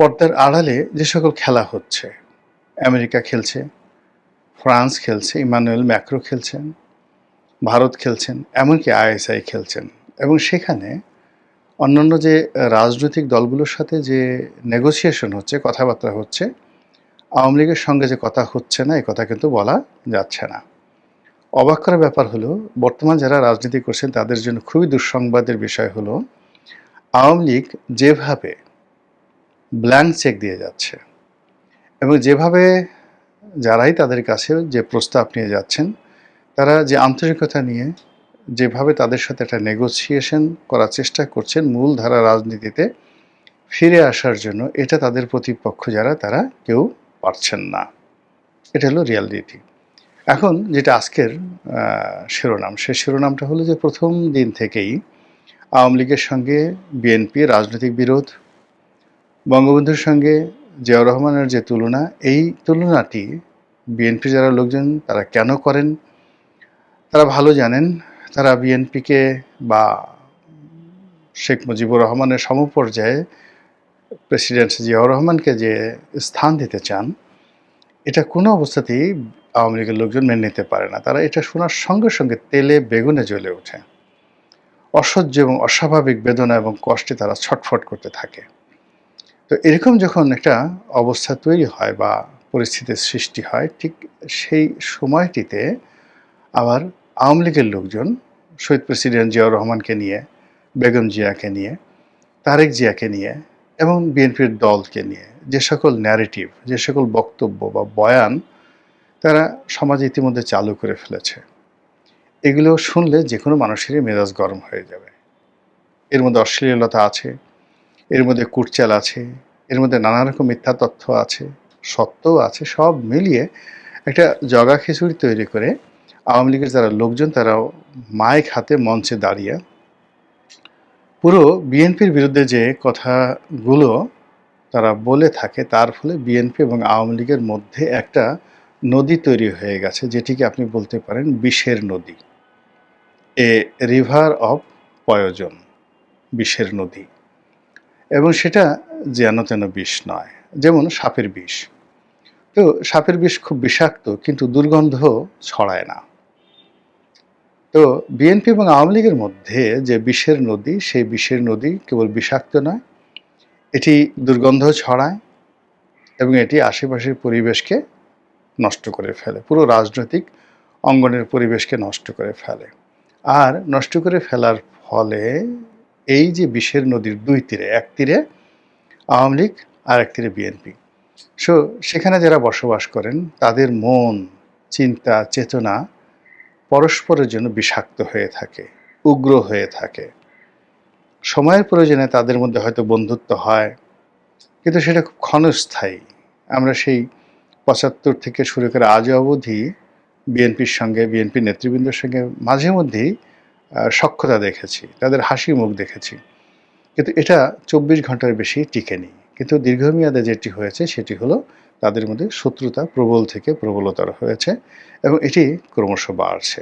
পর্দার আড়ালে যে সকল খেলা হচ্ছে, আমেরিকা খেলছে, ফ্রান্স খেলছে, ইমানুয়েল ম্যাক্রো খেলছেন, ভারত খেলছেন, এমনকি আইএসআই খেলছেন। এবং সেখানে অন্যান্য যে রাজনৈতিক দলগুলোর সাথে যে নেগোসিয়েশন হচ্ছে, কথাবার্তা হচ্ছে, আওয়ামী লীগের সঙ্গে যে কথা হচ্ছে না এই কথা কিন্তু বলা যাচ্ছে না। অবাক করার ব্যাপার হলো, বর্তমান যারা রাজনীতি করছেন, তাদের জন্য খুবই দুঃসংবাদের বিষয় হলো, আওয়ামী লীগ যেভাবে ব্ল্যাঙ্ক চেক দিয়ে যাচ্ছে। এবং যেভাবে যারাই তাদের কাছে যে প্রস্তাব নিয়ে যাচ্ছেন, তারা যে আন্তরিকতা নিয়ে যেভাবে তাদের সাথে একটা নেগোসিয়েশন করার চেষ্টা করছেন মূলধারা রাজনীতিতে, ফিরে আসার জন্য এটা তাদের প্রতিপক্ষ যারা, তারা কেউ পারছেন না। এটা হলো রিয়ালিটি এখন যেটা আজকের শিরোনাম সে শিরোনামটা হলো যে প্রথম দিন থেকেই আওয়ামী লীগের সঙ্গে বিএনপি রাজনৈতিক বিরোধ বঙ্গবন্ধুর সঙ্গে জিয়াউর রহমানের যে তুলনা, এই তুলনাটি বিএনপি যারা লোকজন, তারা কেন করেন? তারা ভালো জানেন। তারা বিএনপিকে বা শেখ মুজিবুর রহমানের সমপর্যায়ে প্রেসিডেন্ট জিয়াউর রহমানকে যে স্থান দিতে চান, এটা কোনো অবস্থাতেই আওয়ামী লীগের লোকজন মেনে নিতে পারে না। তারা এটা শোনার সঙ্গে সঙ্গে তেলে বেগুনে জ্বলে ওঠে। অসহ্য এবং অস্বাভাবিক বেদনা এবং কষ্টে তারা ছটফট করতে থাকে। তো এরকম যখন একটা অবস্থা তৈরি হয় বা পরিস্থিতির সৃষ্টি হয়, ঠিক সেই সময়টিতে আবার আওয়ামী লীগের লোকজন, শহীদ প্রেসিডেন্ট জিয়াউর রহমানকে নিয়ে, বেগম জিয়াকে নিয়ে, তারেক জিয়াকে নিয়ে এবং বিএনপির দলকে নিয়ে যে সকল ন্যারেটিভ যে সকল বক্তব্য বা বয়ান তারা সমাজে ইতিমধ্যে চালু করে ফেলেছে। এগুলো শুনলে যে কোনো মানুষেরই মেজাজ গরম হয়ে যাবে। এর মধ্যে অশ্লীলতা আছে এর মধ্যে কুটচাল আছে, এর মধ্যে নানা রকম মিথ্যা তথ্য আছে, সত্যও আছে, সব মিলিয়ে একটা জগা খিচুড়ি তৈরি করে আওয়ামী লীগের যারা লোকজন তারাও মাইক হাতে মঞ্চে দাঁড়িয়ে পুরো বিএনপির বিরুদ্ধে যে কথাগুলো তারা বলে থাকে, তার ফলে বিএনপি এবং আওয়ামী লীগের মধ্যে একটা নদী তৈরি হয়ে গেছে, যেটিকে আপনি বলতে পারেন বিষের নদী। এ রিভার অফ পয়োজন বিষের নদী। এবং সেটা যেন তেন বিষ নয়, যেমন সাপের বিষ। তো সাপের বিষ খুব বিষাক্ত, কিন্তু দুর্গন্ধ ছড়ায় না। তো বিএনপি এবং আওয়ামী লীগের মধ্যে যে বিষের নদী, সেই বিষের নদী কেবল বিষাক্ত নয়, এটি দুর্গন্ধ ছড়ায় এবং এটি আশেপাশের পরিবেশকে নষ্ট করে ফেলে, পুরো রাজনৈতিক অঙ্গনের পরিবেশকে নষ্ট করে ফেলে। আর নষ্ট করে ফেলার ফলে এই যে বিষের নদীর দুই তীরে, এক তীরে আওয়ামী লীগ, আর এক তীরে বিএনপি। সো সেখানে যারা বসবাস করেন, তাদের মন, চিন্তা, চেতনা পরস্পরের জন্য বিষাক্ত হয়ে থাকে, উগ্র হয়ে থাকে। সময়ের প্রয়োজনে তাদের মধ্যে হয়তো বন্ধুত্ব হয়, কিন্তু সেটা খুব ক্ষণস্থায়ী। আমরা সেই পঁচাত্তর থেকে শুরু করে আজ অবধি বিএনপির সঙ্গে বিএনপি নেতৃবৃন্দের সঙ্গে মাঝে মধ্যেই সখ্যতা দেখেছি, তাদের হাসি মুখ দেখেছি। কিন্তু এটা চব্বিশ ঘণ্টার বেশি টিকেনি। কিন্তু দীর্ঘমেয়াদে যেটি হয়েছে, সেটি হলো তাদের মধ্যে শত্রুতা প্রবল থেকে প্রবলতর হয়েছে এবং এটি ক্রমশ বাড়ছে।